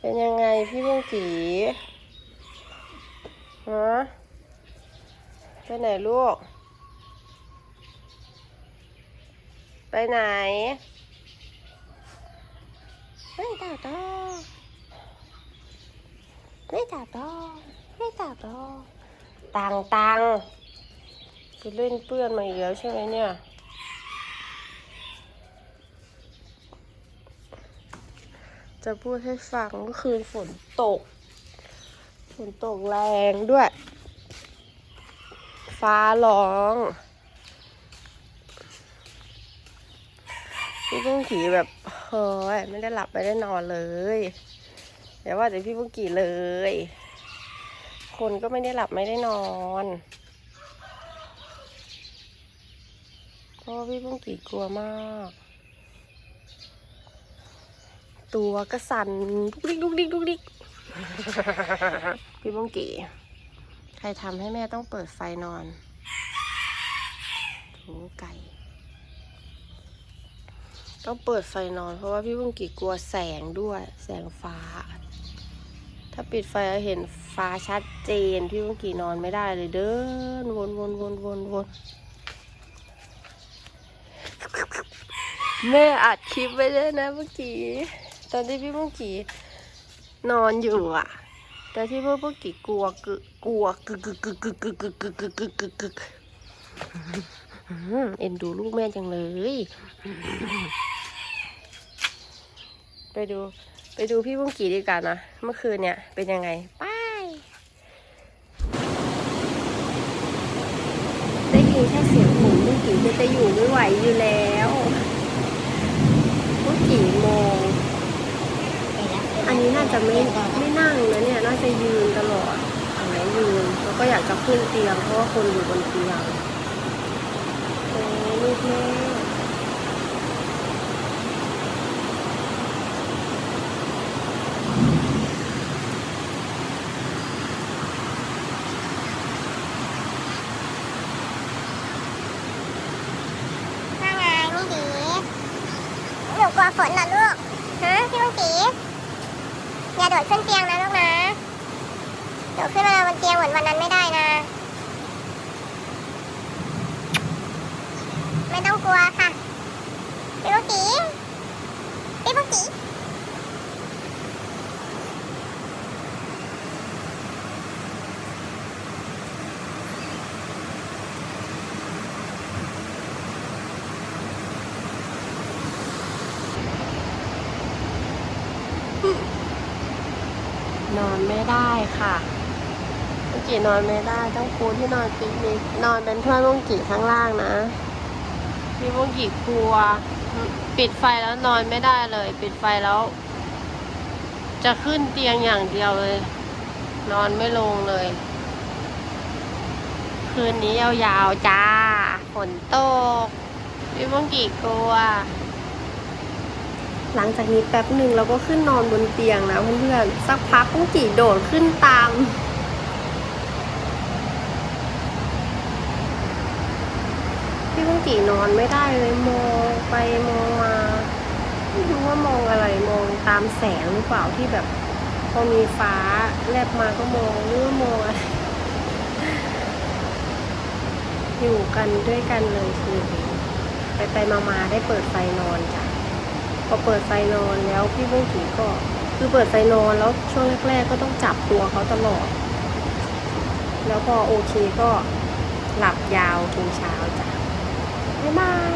เป็นยังไงพี่บุ้งกีฮะไปไหนลูก ไปไหนไม่ตาตอไม่ตาตอไม่ตาตอตังตังไปเล่นเปื้อนมาอีกแล้วใช่ไหมเนี่ย จะพูดให้ฟังเมื่อคืนฝนตก ฝนตกแรงด้วย ฟ้าร้องพี่พุ่งขี่แบบเฮ้ยไม่ได้หลับไม่ได้นอนเลยอย่าว่าแต่พี่พุ่งขี่เลย คนก็ไม่ได้หลับไม่ได้นอนเพราะพี่พุ่งขี่กลัวมาก ตัวก็สั่นลุกดิกลุกดิกลุกดิกพี่บงกีใครทำให้แม่ต้องเปิดไฟนอนถูไก่ต้องเปิดไฟนอนเพราะว่าพี่บุ้งกี่กลัวแสงด้วยแสงฟ้า ถ้าปิดไฟแล้วเห็นฟ้าชัดเจน พี่บุ้งกี่นอนไม่ได้เลยเดินวนวนวนวนวนแม่อัดคลิปไว้ด้วยนะเมื่อกี้ ตอนที่พี่มุกี้นอนอยู่อะ แต่ที่พี่มุกี้กลัวกึกลัวกึกกึกกึกกึกกึกกึกกึกกึกกึกกึกเอ็นดูลูกแม่จังเลย ไปดู ไปดูพี่มุกี้ดีกว่านะ เมื่อคืนเนี่ยเป็นยังไงไปได้ยินแค่เสียงผมมุกี้ก็จะอยู่ไม่ไหวอยู่แล้วมุกี้โมง อั น่าจะไม่ไม่นั่งนะเนี่ยน่าจะยืนตลอดอันไหยืนแล้วก็อยากจะขึ้นเตียง เพราะว่าคนอยู่บนเตียงโอ้ลูกแม่ว่าไงลุงกีหนูกลัวฝนเหรอลูก ฮะพี่ลุงกีอย่า โดดขึ้นเตียงนะลูกนะ โดดขึ้นมาบนเตียงเหมือนวันนั้นไม่ได้นะ ไม่ต้องกลัวค่ะ พี่ลุงกีพี่ลุงกี นอนไม่ได้ค่ะมุงกี่นอนไม่ได้ ต้องปูที่นอนปิกนิกนอนเป็นเพื่อนมุงกี่ข้างล่างนะพี่มุงกี่กลัว ปิดไฟแล้วนอนไม่ได้เลย ปิดไฟแล้ว จะขึ้นเตียงอย่างเดียวเลย นอนไม่ลงเลย คืนนี้ยาวๆจ้าฝนตกพี่มุงกี่กลัว หลังจากนี้แป๊บหนึ่งเราก็ขึ้นนอนบนเตียงนะเพื่อนๆสักพักมุงกี่โดดขึ้นตาม พี่มุงกี่นอนไม่ได้เลยมองไปมองมาไม่รู้ว่ามองอะไรมองตามแสงหรือเปล่าที่แบบพอมีฟ้าแลบมาก็มองหรือว่ามองอะไรอยู่กันด้วยกันเลยคือไปไปมามาได้เปิดไฟนอนจ้ะ พอเปิดไซนอนแล้วพี่บุ้งถีก็ คือเปิดไซนอนแล้วช่วงแรก ๆ ก็ต้องจับตัวเขาตลอด แล้วพอโอเคก็หลับยาวถึงเช้าจ้ะบ๊ายบาย